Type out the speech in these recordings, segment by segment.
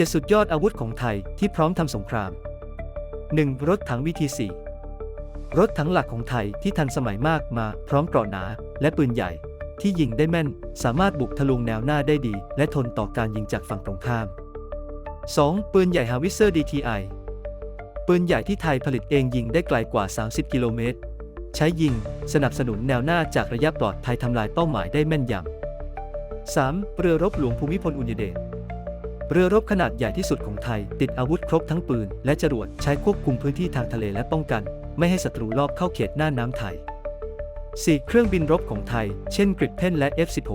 เจ็ดสุดยอดอาวุธของไทยที่พร้อมทำสงคราม 1. รถถังวิทีสี่รถถังหลักของไทยที่ทันสมัยมากมาพร้อมเกราะหนาและปืนใหญ่ ที่ยิงได้แม่น สามารถบุกทะลวงแนวหน้าได้ดี และทนต่อการยิงจากฝั่งตรงข้าม 2. ปืนใหญ่ฮาวิเซอร์ DTI ปืนใหญ่ที่ไทยผลิตเองยิงได้ไกลกว่า 30 กิโลเมตร ใช้ยิงสนับสนุนแนวหน้าจากระยะปลอดภัยทำลายเป้าหมายได้แม่นยำ 3. เรือรบหลวงภูมิพลอุญเดช เรือรบขนาดใหญ่ที่สุดของไทย ติดอาวุธครบทั้งปืน และจรวดใช้ควบคุมพื้นที่ทางทะเลและป้องกัน ไม่ให้ศัตรูลอบเข้าเขตหน้าน้ำไทย 4. เครื่องบินรบของไทย เช่นกริดเพนและ F16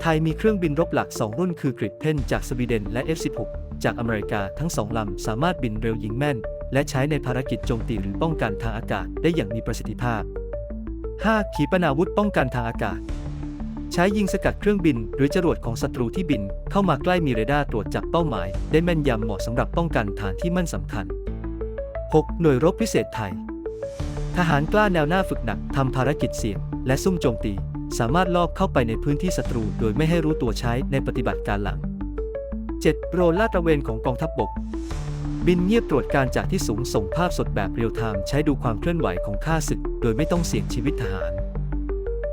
ไทยมีเครื่องบินรบหลัก 2 รุ่นคือกริดเพนจากสวีเดนและ F16 จากอเมริกาทั้งสองลำสามารถบินเร็วยิงแม่น และใช้ในภารกิจโจมตีหรือป้องกันทางอากาศได้อย่างมีประสิทธิภาพ 5. ขีปนาวุธป้องกันทางอากาศ ใช้ยิงสกัดเครื่องบิน หรือจรวดของศัตรูที่บิน เข้ามาใกล้มีเรดาร์ตรวจจับเป้าหมาย ได้แม่นยำเหมาะสำหรับป้องกันฐานที่มั่นสำคัญ 6. หน่วยรบพิเศษไทย ทหารกล้าแนวหน้าฝึกหนักทำภารกิจเสี่ยง และซุ่มโจมตี สามารถลอบเข้าไปในพื้นที่ศัตรู โดยไม่ให้รู้ตัวใช้ในปฏิบัติการหลัง 7. โรนลาดตระเวนของกองทัพบบก บินเงียบตรวจการจากที่สูงส่งภาพสดแบบเรียลไทม์ใช้ดูความเคลื่อนไหวของข้าศึก โดยไม่ต้องเสี่ยงชีวิตทหาร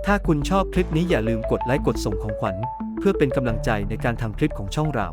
ถ้าคุณชอบคลิปนี้อย่าลืมกดไลค์กดส่งของขวัญ เพื่อเป็นกำลังใจในการทำคลิปของช่องเรา